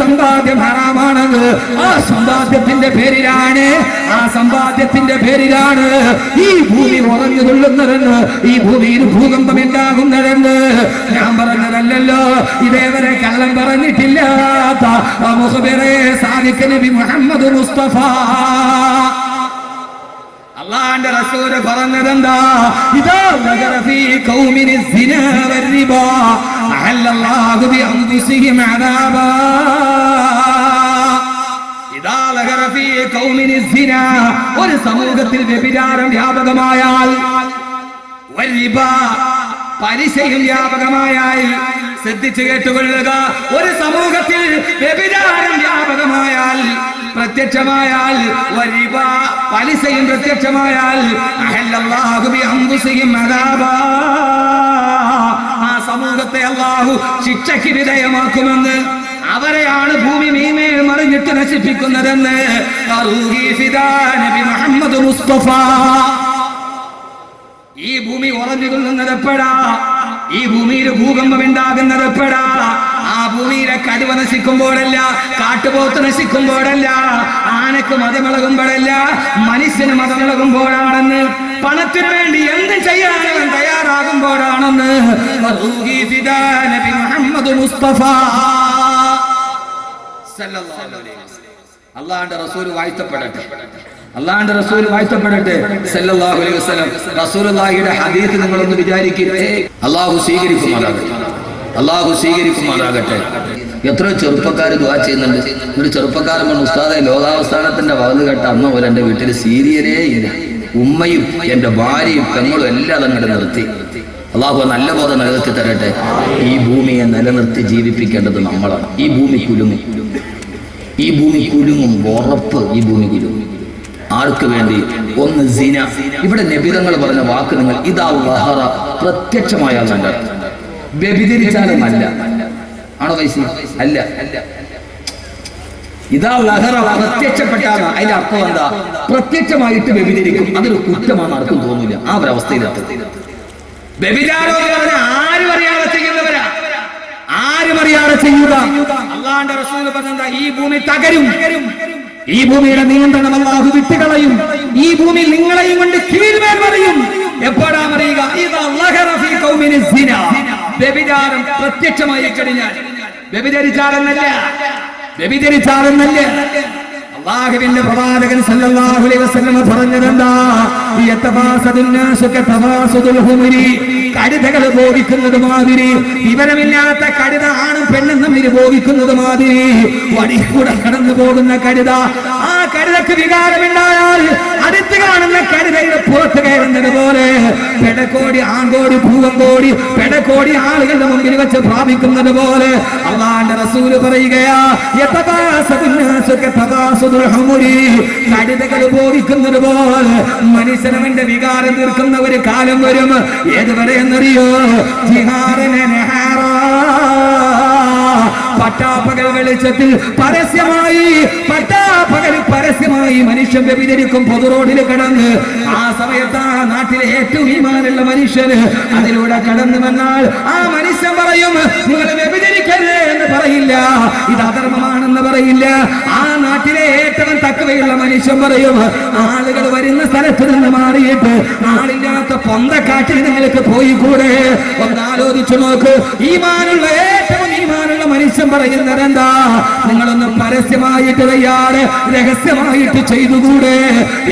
സമ്പാദ്യം ഹറാമാണത് ആ സമ്പാദ്യത്തിന്റെ പേരിലാണ് ആ സമ്പാദ്യത്തിന്റെ പേരിലാണ് ഈ ഭൂമി ഉറഞ്ഞു കൊള്ളുന്നതെന്ന് ഈ ഭൂമിയിൽ ഭൂകമ്പം ഉണ്ടാകുന്നതെന്ന് ഞാൻ പറഞ്ഞതല്ലല്ലോ. ഇതേവരെ കള്ളം പറഞ്ഞിട്ടില്ലാത്ത സാധിക്കുന്ന സാദിഖ് നബി മുഹമ്മദ് മുസ്തഫ. അള്ളാന്റെ റസൂൽ പറഞ്ഞതെന്താ? ഇതാ നഗര ഫീ ഖൗമിനി സിന വരിബാ അഹല്ലല്ലാഹു ഒരു സമൂഹത്തിൽ വ്യഭിചാരം വ്യാപകമായാൽ വരിബ പലിശയും വ്യാപകമായാൽ ശ്രദ്ധിച്ചു കേട്ടുകൊള്ളുക. ഒരു സമൂഹത്തിൽ വ്യഭിചാരം വ്യാപകമായാൽ പ്രത്യക്ഷമായാൽ പലിശയും പ്രത്യക്ഷമായാൽ. ആ സമൂഹത്തെ അള്ളാഹു ശിക്ഷയ്ക്ക് വിധേയമാക്കുമെന്ന് അവരെയാണ് ഭൂമി മീമേൽ മറിഞ്ഞിട്ട് നശിപ്പിക്കുന്നതെന്ന് മുഹമ്മദ് മുസ്തഫ. ഈ ഭൂമി ഉറഞ്ഞു കൊള്ളുന്നത് എപ്പോഴാ ഈ ഭൂമിയിൽ ഭൂകമ്പം ഉണ്ടാകുന്നത് എപ്പോഴാ ആ ഭൂമിയിലെ കടുവ നശിക്കുമ്പോഴല്ല കാട്ടുപോത്ത് നശിക്കുമ്പോഴല്ല ആനക്ക് മതമിളകുമ്പോഴല്ല മനുഷ്യന് മതമിളകുമ്പോഴാണെന്ന് പണത്തിന് വേണ്ടി എന്ത് ചെയ്യാൻ തയ്യാറാകുമ്പോഴാണെന്ന്. മുഹമ്മദ് മുസ്തഫ. അള്ളാഹുന്റെ റസൂൽ വാഴ്ത്തപ്പെടട്ടെ. അള്ളാഹുന്റെ റസൂൽ വാഴ്ത്തപ്പെടട്ടെ. സല്ലല്ലാഹു അലൈഹി വസല്ലം. റസൂലുള്ളാഹിയുടെ ഹദീത്ത് നിങ്ങളൊന്ന് വിചാരിക്കരുത് അള്ളാഹു സ്വീകരിക്കുമാറാകട്ടെ. അള്ളാഹു സ്വീകരിക്കുമാറാകട്ടെ. എത്രയോ ചെറുപ്പക്കാർ ദുവാ ചെയ്യുന്നുണ്ട്. ഒരു ചെറുപ്പക്കാരൻ പറഞ്ഞു ഉസ്താദെ ലോകാവസ്ഥാനത്തിന്റെ വകത് കേട്ട അമ്മ പോലെ എന്റെ വീട്ടിൽ സീരിയലേ ഇല്ല. ഉമ്മയും എന്റെ ഭാര്യയും പെങ്ങളും എല്ലാം അങ്ങോട്ട് നിർത്തി. അള്ളാഹു നല്ല ബോധം നിലനിർത്തി തരട്ടെ. ഈ ഭൂമിയെ നിലനിർത്തി ജീവിപ്പിക്കേണ്ടത് നമ്മളാണ്. ഈ ഭൂമി കുലുങ്ങും. ഈ ഭൂമി കുലുങ്ങും. ഉറപ്പ് ഈ ഭൂമി കുലുങ്ങും. ആർക്ക് വേണ്ടി? ഒന്ന് സിന. ഇവിടെ നബിതങ്ങൾ പറഞ്ഞ വാക്ക് നിങ്ങൾ ഇതാ പ്രത്യക്ഷമായ നല്ല വ്യഭിചരിച്ചാലും അല്ല ആണോ വയസ്സിൽ അല്ല. ഇതാ ലഹറ പ്രത്യക്ഷപ്പെട്ടാണ് അതിന്റെ അർത്ഥം എന്താ? പ്രത്യക്ഷമായിട്ട് വ്യഭിചരിക്കും. അതൊരു കുറ്റമാണ് ആർക്കും തോന്നില്ല. ആ അവസ്ഥയിലാണ് വ്യഭിചാരം ആരും അറിയാതെ ചെയ്യുന്നവരാ. ആരും അറിയാതെ ചെയ്യുക. അള്ളാന്റെ റസൂൽ പറഞ്ഞ ഈ ഭൂമി തകരും. ഈ ഭൂമിയുടെ നിയന്ത്രണം അള്ളാഹു വിട്ടുകളയും. ഈ ഭൂമി നിങ്ങളെയും കൊണ്ട് കീഴ്മേൽ പറയും എപ്പോഴാ അറിയുക ഇതാ വ്യഭിചാരം പ്രത്യക്ഷമായി കഴിഞ്ഞാൽ വ്യഭിചരിച്ചാലെന്നല്ല വ്യഭിചരിച്ചാലെന്നല്ല. അള്ളാഹുവിന്റെ പ്രവാചകൻ സല്ലല്ലാഹു അലൈഹി വസല്ലം പറഞ്ഞതെന്താ? കഴുതകൾ ഭോഗിക്കുന്നത് മാതിരി വിവരമില്ലാത്ത കഴുത ആണും പെണ്ണും തമ്മിൽ ബോധിക്കുന്നത് മാതിരി. വടിക്കൂടെ കടന്നു പോകുന്ന കഴുത ആ കഴുതക്ക് വികാരമുണ്ടായാൽ അടുത്ത് കാണുന്ന കഴുതയുടെ പുറത്ത് കയറുന്നത് പോലെ പെടക്കോടി ആങ്കോടി ഭൂവങ്കോടി പെടക്കോടി ആളുകളുടെ മുമ്പിൽ വെച്ച് പ്രാപിക്കുന്നത് പോലെ അള്ളാന്റെ റസൂൽ പറയുകയാ ഭോഗിക്കുന്നത് പോലെ മനുഷ്യനവന്റെ വികാരം തീർക്കുന്ന ഒരു കാലം വരും. ഏതുവരെ എന്നറിയോ? ജിഹാറിനെ പട്ടാപ്പകൽ വെളിച്ചത്തിൽ പരസ്യമായി പട്ടാപ്പകൽ പരസ്യമായി മനുഷ്യൻ വ്യഭിചരിക്കും പൊതു റോഡിൽ കടന്ന്. ആ സമയത്ത് ആ നാട്ടിലെ ഏറ്റവും ഈമാനുള്ള മനുഷ്യന് അതിലൂടെ കടന്നു വന്നാൽ ആ മനുഷ്യൻ പറയും നിങ്ങൾ വ്യഭിചരിക്കരുത് എന്ന് പറയില്ല. ഇത് അധർമ്മമാണെന്ന് പറയില്ല. ആ നാട്ടിലെ ഏറ്റവും തക്കവയുള്ള മനുഷ്യൻ പറയും ആളുകൾ വരുന്ന സ്ഥലത്ത് നിന്ന് മാറിയിട്ട് ആളില്ലാത്ത പൊന്തക്കാട്ടിൽ നിങ്ങൾക്ക് പോയി കൂടെ ഒന്ന് ആലോചിച്ചു നോക്ക്. മാനുള്ള ഏറ്റവും ഈ മാനുള്ള മനുഷ്യൻ പറയുന്നത് എന്താ നിങ്ങളൊന്ന് പരസ്യമായിട്ട് തയ്യാറ് രഹസ്യമായിട്ട് ചെയ്തുകൂടെ?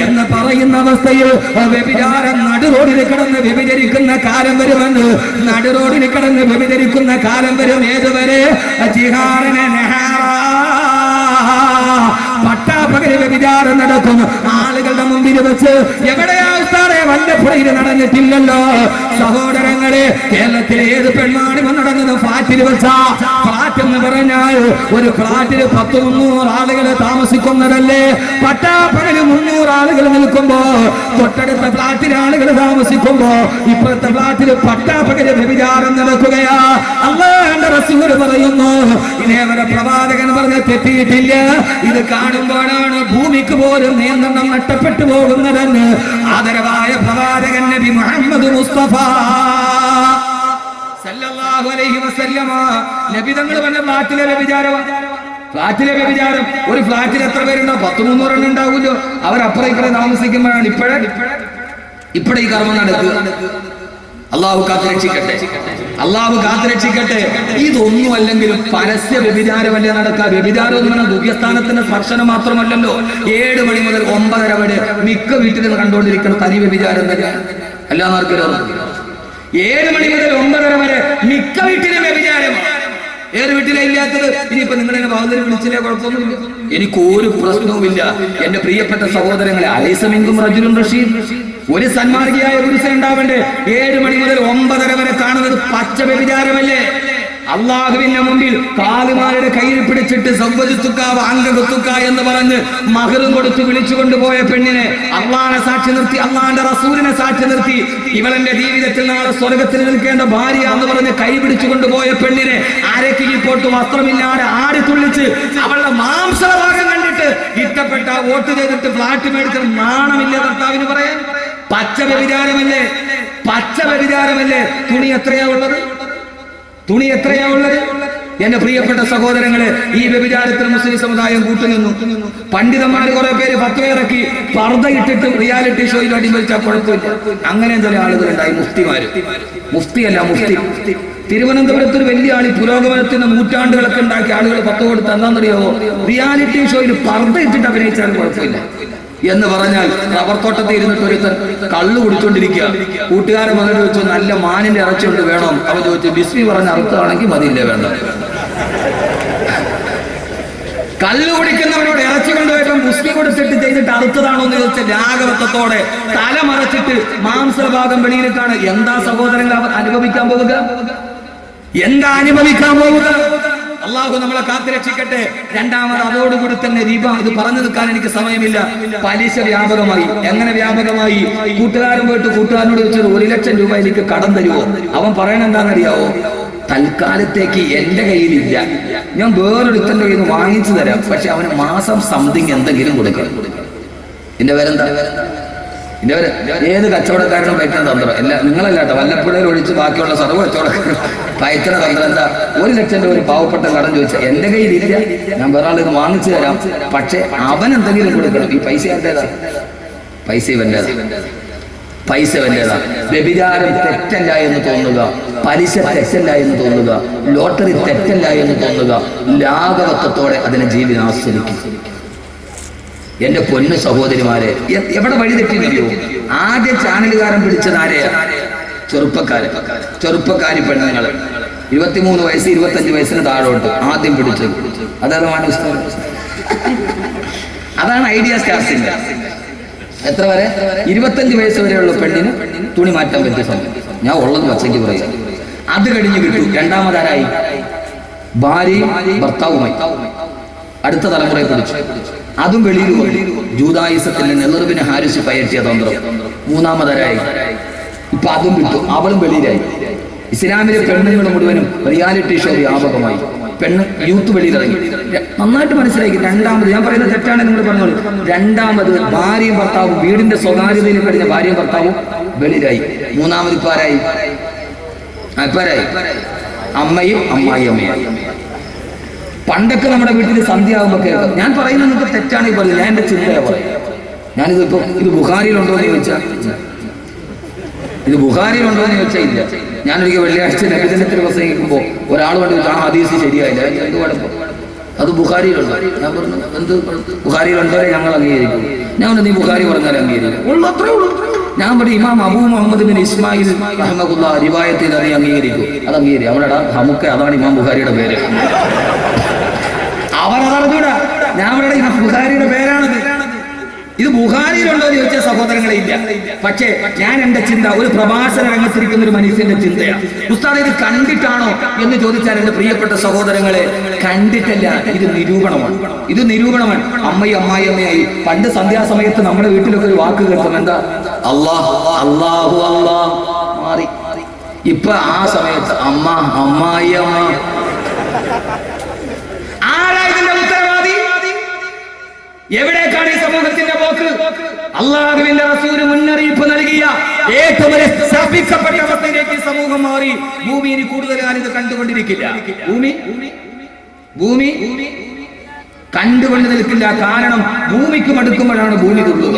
എന്ന് പറയുന്ന അവസ്ഥയിൽ വ്യഭിചാരം നടുറോഡിൽ കിടന്ന് വ്യഭിചരിക്കുന്ന കാലം വരുമെന്ന് നടുറോഡിൽ കിടന്ന് വ്യഭിചരിക്കുന്ന കാലം വരും ഏതുവരെ? ജിഹാറിനെ പട്ടാപകര വ്യഭിചാരം നടക്കും ആളുകളുടെ മുമ്പിൽ വെച്ച് എവിടെയാ ഉസ്താദേ? വല്ലപ്പുഴയിൽ നടന്നിട്ടില്ലല്ലോ. സഹോദരങ്ങളെ കേരളത്തിലെ ഏത് പെണ്ണാണ് പെൺമാണി നടന്നത്? ഫ്ലാറ്റിൽ വെച്ച. ഫ്ലാറ്റ് എന്ന് പറഞ്ഞാൽ ഒരു ഫ്ലാറ്റിൽ പത്ത് മുന്നൂറ് ആളുകൾ താമസിക്കുന്നതല്ലേ? പട്ടാപ്പകൽ മുന്നൂറ് ആളുകൾ നിൽക്കുമ്പോ തൊട്ടടുത്ത ഫ്ലാറ്റിൽ ആളുകൾ താമസിക്കുമ്പോ ഇപ്പോഴത്തെ ഫ്ലാറ്റിൽ പട്ടാപ്പകൽ വ്യഭിചാരം നടക്കുകയാ. അല്ലാണ്ട് റസൂൽ പറയുന്നു ഇതേവരെ പ്രവാചകൻ പറഞ്ഞ തെറ്റിയിട്ടില്ല. ഇത് കാണുമ്പോഴാണ് ഭൂമിക്ക് പോലും നിയന്ത്രണം നഷ്ടപ്പെട്ടു പോകുന്നതെന്ന് ആദരവായ പ്രവാചകൻ നബി മുഹമ്മദ് മുസ്തഫ. സല്ലല്ലാഹു അലൈഹി വസല്ലമ. നബി തങ്ങൾ പറഞ്ഞ ഫ്ലാറ്റിലെ വ്യഭിചാരം. ഫ്ലാറ്റിലെ ഒരു ഫ്ലാറ്റിൽ എത്ര പേരുണ്ടോ? പത്ത് മുന്നൂറെണ്ണം ഉണ്ടാവുമല്ലോ. അവരപ്പുറം ഇപ്പുറം താമസിക്കുമ്പോഴാണ് ഇപ്പോഴേ. ഇപ്പഴേ ഈ കർമ്മം നടക്കുക. അള്ളാഹു കാത്തുരക്ഷിക്കട്ടെ. അള്ളാഹു കാത്തുരക്ഷിക്കട്ടെ. ഇതൊന്നും അല്ലെങ്കിലും പരസ്യ വ്യഭിചാരമല്ലേ നടക്കുക. വ്യഭിചാരം എന്ന് പറഞ്ഞാൽ ദുഃഖസ്ഥാനത്തിന്റെ സ്പർശനം മാത്രമല്ലല്ലോ. ഏഴ് മണി മുതൽ ഒമ്പതര വരെ മിക്ക വീട്ടിലും കണ്ടുകൊണ്ടിരിക്കുന്ന തനി വ്യഭിചാരം തന്നെ. അല്ലാന്നർക്കല്ലോ ഏഴ് മണി മുതൽ ഒമ്പതര വരെ മിക്ക വീട്ടിലും വ്യഭിചാരമാണ്. ഏത് വീട്ടിലെ ഇല്ലാത്തത് ഇനിയിപ്പോ നിങ്ങൾ എന്നെ ബാന്ധവം വിളിച്ചില്ലേ? കുഴപ്പമൊന്നുമില്ല. എനിക്ക് ഒരു പ്രശ്നവുമില്ല. എന്റെ പ്രിയപ്പെട്ട സഹോദരങ്ങളെ അലൈസമെങ്കും റജുലും റഷീദ്. ഒരു സന്മാർഗിയായ പുരുഷൻ ഉണ്ടാവണ്ടേ? ഏഴ് മണി മുതൽ ഒമ്പതര വരെ കാണുന്നത് പച്ച വ്യഭിചാരമല്ലേ? അള്ളാഹുവിന്റെ മുമ്പിൽ കാലുമാരുടെ കയ്യിൽ പിടിച്ചിട്ട് സൗവജുത്തുക്ക അംഗകുത്തുക്ക എന്ന് പറഞ്ഞ് മഹറും കൊടുത്ത് വിളിച്ചു കൊണ്ടുപോയ പെണ്ണിനെ അള്ളാഹനെ സാക്ഷി നിർത്തി അള്ളാന്റെ റസൂലിനെ സാക്ഷി നിർത്തി. ഇവളെന്റെ ജീവിതത്തിൽ നാളെ സ്വർഗത്തിൽ നിൽക്കേണ്ട ഭാര്യ എന്ന് പറഞ്ഞ് കൈ പിടിച്ചു കൊണ്ടുപോയ പെണ്ണിനെ അരക്കി പോട്ട് വസ്ത്രമില്ലാതെ ആടി തുള്ളിച്ച് അവളുടെ മാംസഭാഗം കണ്ടിട്ട് ഇഷ്ടപ്പെട്ട വോട്ട് ചെയ്തിട്ട് ഫ്ലാറ്റ് മേടിച്ച നാണമില്ല ഭർത്താവിന് പറയാൻ. പച്ച വ്യഭിചാരമല്ലേ പച്ച വ്യഭിചാരമല്ലേ തുണി എത്രയാ ഉള്ളത്? തുണി എത്രയാ ഉള്ളത്? എന്റെ പ്രിയപ്പെട്ട സഹോദരങ്ങളെ ഈ വ്യഭിചാരത്തിൽ മുസ്ലിം സമുദായം കൂട്ടുനിന്നു. പണ്ഡിതന്മാർ കുറെ പേര് പത്തുപേറക്കി പർദ്ദ ഇട്ടിട്ട് റിയാലിറ്റി ഷോയിൽ അടിമരിച്ചാൽ കുഴപ്പമില്ല. അങ്ങനെ ചില ആളുകളുണ്ടായി മുഫ്തിമാര്. മുഫ്തിയല്ല മുഫ്തി. തിരുവനന്തപുരത്ത് ഒരു വലിയ ആളി പുരോഗമനത്തിന് നൂറ്റാണ്ടുകളൊക്കെ ഉണ്ടാക്കിയ ആളുകൾ പത്ത് കൊടുത്ത് എന്താണെന്നറിയാവോ? റിയാലിറ്റി ഷോയിൽ പർദ്ദ ഇട്ടിട്ട് അഭിനയിച്ചാലും കുഴപ്പമില്ല. എന്ന് പറഞ്ഞാൽ റബ്ബർ തോട്ടത്തിൽ ഇരുന്നിട്ട് ഒരുത്തൻ കള്ളു കുടിച്ചോണ്ടിരിക്കുക. കൂട്ടുകാരൻ വന്നിട്ട് ചോദിച്ചു നല്ല മാനിന്റെ ഇറച്ചിയുണ്ട് വേണം. അവൻ ചോദിച്ചു ബിസ്മി പറഞ്ഞ അർത്ഥമാണെങ്കിൽ മതിയില്ലേ വേണ്ട. കല്ല് കുടിക്കുന്നവരോട് ഇറച്ചി കൊണ്ടുപോയപ്പം ബുസ്മി കൊടുത്തിട്ട് ചെയ്തിട്ട് അറുത്തതാണോ എന്ന് ചോദിച്ച രാഗവത്വത്തോടെ തല മറച്ചിട്ട് മാംസഭാഗം വെളിയിലിട്ടാണ്. എന്താ സഹോദരങ്ങൾ അനുഭവിക്കാൻ പോവുക എന്താ അനുഭവിക്കാൻ പോവുക അള്ളാഹു നമ്മളെ കാത്തുരക്ഷിക്കട്ടെ രണ്ടാമത് അതോടുകൂടി തന്നെ രീപ ഇത് പറഞ്ഞു നിൽക്കാൻ എനിക്ക് സമയമില്ല. പലിശ വ്യാപകമായി. എങ്ങനെ വ്യാപകമായി? കൂട്ടുകാരൻ പോയിട്ട് കൂട്ടുകാരനോട് ചോദിച്ചത് ഒരു ലക്ഷം രൂപ എനിക്ക് കടം തരുമോ അവൻ പറയണ എന്താണെന്നറിയാവോ? തൽക്കാലത്തേക്ക് എന്റെ കയ്യിലില്ല. ഞാൻ വേറൊരുത്തന്റെ കയ്യിൽ നിന്ന് വാങ്ങിച്ചു തരാം. പക്ഷെ അവന് മാസം സംതിങ് എന്തെങ്കിലും കൊടുക്കണം. എന്റെ പേരെന്താ? എന്റെ പേര് ഏത് കച്ചവടക്കാരനും പറ്റുന്ന തന്ത്രം? അല്ല നിങ്ങളല്ലാട്ടോ വല്ലപ്പുഴയിൽ ഒഴിച്ച് ബാക്കിയുള്ള സർവ കച്ചവടക്കാരും പയറ്റുന്ന തന്ത്രം എന്താ? ഒരു ലക്ഷം രൂപ ഒരു പാവപ്പെട്ട കടം ചോദിച്ചാൽ എന്റെ കയ്യിലില്ല ഞാൻ വേറെ ആളിത് വാങ്ങിച്ചു തരാം. പക്ഷെ അവൻ എന്തെങ്കിലും കൊടുക്കണം. ഈ പൈസ എന്റേതാ? പൈസ ഇവന്റേതാ? പൈസ വല്ലതാ വ്യഭിചാരം തെറ്റല്ല എന്ന് തോന്നുക പലിശ തെറ്റല്ല എന്ന് തോന്നുക ലോട്ടറി തെറ്റല്ല എന്ന് തോന്നുക ലാഘവത്വത്തോടെ അതിനെ ജീവിതം ആസ്വദിക്കും. എന്റെ പൊന്നു സഹോദരിമാരെ എവിടെ വഴി തെറ്റിയോ ആദ്യ ചാനലുകാരൻ പിടിച്ചത് ആരെയാ? ചെറുപ്പക്കാര് ചെറുപ്പക്കാരി പെണ്ണുങ്ങൾ ഇരുപത്തിമൂന്ന് വയസ്സ് ഇരുപത്തഞ്ച് വയസ്സിന് താഴോട്ട് ആദ്യം പിടിച്ചത് അതാണ് അതാണ് ഐഡിയ സ്റ്റാർസിന്റെ എത്ര വരെ? ഇരുപത്തഞ്ച് വയസ്സ് വരെയുള്ള പെണ്ണിന് തുണി മാറ്റാൻ പറ്റിയ സമയം. ഞാൻ ഉള്ളത് പച്ചയ്ക്ക് പറയാം. അത് കഴിഞ്ഞ് കിട്ടു രണ്ടാമതാരായി? ഭാര്യയും ഭർത്താവുമായി. അടുത്ത തലമുറയെ പിടിച്ചു അതും വെളിയിൽ വന്നു ജൂതായുസത്തിൽ നെഹ്റുവിന് ഹാരിസ് പയറ്റിയ തന്ത്രം. മൂന്നാമതരായി? ഇപ്പൊ അതും വിട്ടു. അവളും വെളിയിലായി. ഇസ്ലാമിലെ പെണ്ണുങ്ങൾ മുഴുവനും റിയാലിറ്റി ഷോ വ്യാപകമായി. പെണ്ണ് യൂത്ത് വെളിയിലിറങ്ങി. നന്നായിട്ട് മനസ്സിലാക്കി രണ്ടാമത് ഞാൻ പറയുന്നത് തെറ്റാണ് നിങ്ങൾ പറഞ്ഞത് രണ്ടാമത് ഭാര്യയും ഭർത്താവും വീടിന്റെ സ്വകാര്യതയിൽ കഴിഞ്ഞ ഭാര്യയും ഭർത്താവും വെളിയിലായി. മൂന്നാമത് ഇപ്പൊ ആരായി? ആ, ഇപ്പൊ ആരായി? അമ്മയും അമ്മായി അമ്മയായി പണ്ടൊക്കെ നമ്മുടെ വീട്ടിൽ സന്ധ്യ ആകുമ്പോൾ കേൾക്കും. ഞാൻ പറയുന്നത് നിങ്ങൾക്ക് തെറ്റാണ് ഈ പറയുന്നത് ഞാൻ എന്റെ ചിന്തയാ പറയുന്നത് ഞാനിത് ഇപ്പൊ ഇത് ബുഹാരിയിലുണ്ടോ എന്ന് ചോദിച്ചാൽ ഇത് ബുഹാരിയിലുണ്ടോ എന്ന് ചോദിച്ചാൽ ഇല്ല. ഞാനൊരിക്കൽ വെള്ളിയാഴ്ച നബിദിനത്തിൽ പ്രസംഗിക്കുമ്പോൾ ഒരാൾ കൊണ്ട് ആ ഹദീസ് ശരിയായില്ല. എന്ത് കുഴപ്പം. അത് ബുഹാരിയിലുണ്ട് ഞാൻ പറഞ്ഞു എന്ത് ബുഹാരിയിലുണ്ടോ ഞങ്ങൾ അംഗീകരിക്കും. ഞാൻ നീ ബുഹാരി പറഞ്ഞാൽ അംഗീകരിക്കും. ഞാൻ പറഞ്ഞു Imam Abu Muhammad bin Ismail Ahmadullah റിവായത്തിൽ അത് അംഗീകരിക്കും. അത് അംഗീകരിക്കും. അവിടെ നമുക്ക് അതാണ് ഇമാം ബുഹാരിയുടെ പേര്. അവർ അതറിഞ്ഞൂടാ ഞാൻ ഇവിടെ ഇമാം ബുഹാരിയുടെ പേരാണത്. ഇത് ബുഹാരിയിലുണ്ടോ എന്ന് ചോദിച്ച സഹോദരങ്ങളെ ഇല്ല. പക്ഷേ ഞാൻ എന്റെ ചിന്ത ഒരു പ്രഭാഷണ രംഗത്തിരിക്കുന്ന ഒരു മനുഷ്യന്റെ ചിന്തയാണ്. ഉസ്താദ് ഇത് കണ്ടിട്ടാണോ എന്ന് ചോദിച്ചാൽ എന്റെ പ്രിയപ്പെട്ട സഹോദരങ്ങളെ കണ്ടിട്ടല്ല ഇത് നിരൂപണമാണ്. ഇത് നിരൂപണമാണ്. അമ്മയും അമ്മായി അമ്മയായി പണ്ട് സന്ധ്യാസമയത്ത് നമ്മുടെ വീട്ടിലൊക്കെ ഒരു വാക്ക് കേൾക്കും എന്താ? അള്ളാഹ് അള്ളാഹു അള്ളാഹ്. മാറി. ഇപ്പൊ ആ സമയത്ത് അമ്മ അമ്മായി അമ്മ എവിടേക്കാണ് ഈ സമൂഹത്തിന്റെ പോക്ക്? അള്ളാഹുവിന്റെ റസൂൽ മുന്നറിയിപ്പ് നൽകിയ ഏറ്റവും വലിയ അവസ്ഥയിലേക്ക് സമൂഹം മാറി. ഭൂമി ഇനി കൂടുതൽ കാലം ഇത് കണ്ടുകൊണ്ടിരിക്കില്ല. ഭൂമി? ഭൂമി? കണ്ടുകൊണ്ട് നിൽക്കില്ല. കാരണം ഭൂമിക്ക് മടുക്കുമ്പോഴാണ് ഭൂമി തുള്ളുക